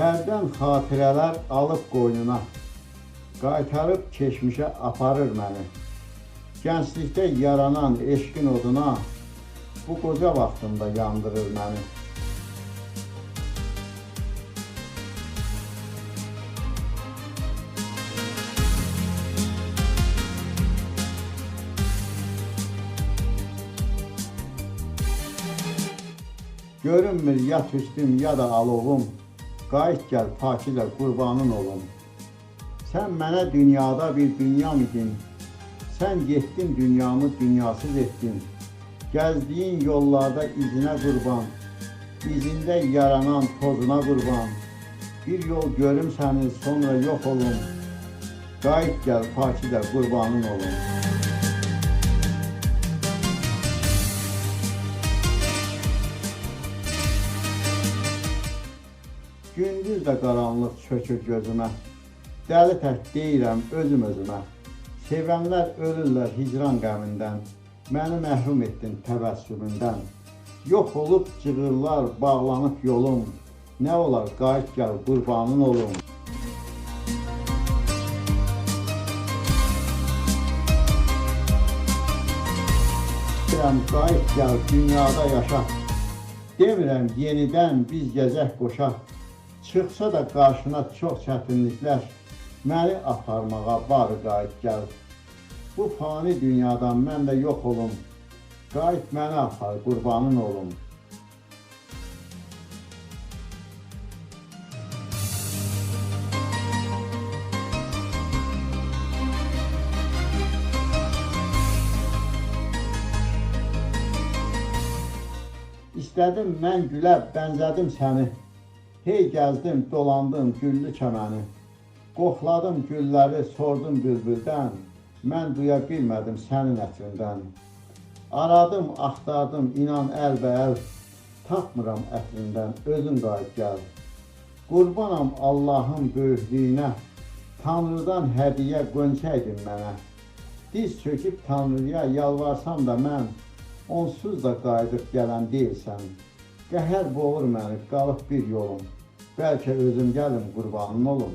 Xatirələr alıb qoynuna, qaytarıb keçmişə aparır məni. Gənclikdə yaranan eşqin oduna, bu qoca vaxtımda yandırır məni. Görünmür ya tüstüm ya da alovum, qayıt gəl pakilə qurbanın olum. Sən mənə dünyada bir dünyam idin, sən getdin dünyamı dünyasız etdin. Gəzdiyin yollarda izinə qurban, izində yaranan tozuna qurban. Bir yol görüm səni, sonra yox olum. Qayıt gəl pakilə qurbanın olum. Gündüz də qaranlıq çökür gözümə. Dəli tək deyirəm özüm özümə. Sevənlər ölürlər hicran qəmindən. Məni məhrum etdin təbəssümündən. Yox olub cığırlar, bağlanıb yolum. Nə olar qayıt gəl qurbanın olum. Deyirəm qayıt gəl dünyada yaşa. Demirəm yenidən biz gəzək qoşaq. Çıxsa da qarşına çox çətinliklər, məni aparmağa var qayıt gəl. Bu fani dünyadan mən də yox olum. Qayıt məni apar, qurbanın olum. İstədim mən gülə bənzədim səni. Hey gəzdim, dolandım güllü çəməni. Qoxladım gülləri, sordum bülbüldən. Mən duya bilmədim sənin ətrindən. Aradım, axtardım, inan əlbəəl. Tapmıram ətrindən, özün qayıt gəl. Qurbanam Allahın böyüklüyünə. Tanrıdan hədiyyə qönçəydin mənə. Diz çöküb Tanrıya yalvarsam da mən onsuz da qayıdıb gələn deyilsən. Qəhər boğur məni, qalıb bir yolum. Bəlkə özüm gəlim qurbanın olum.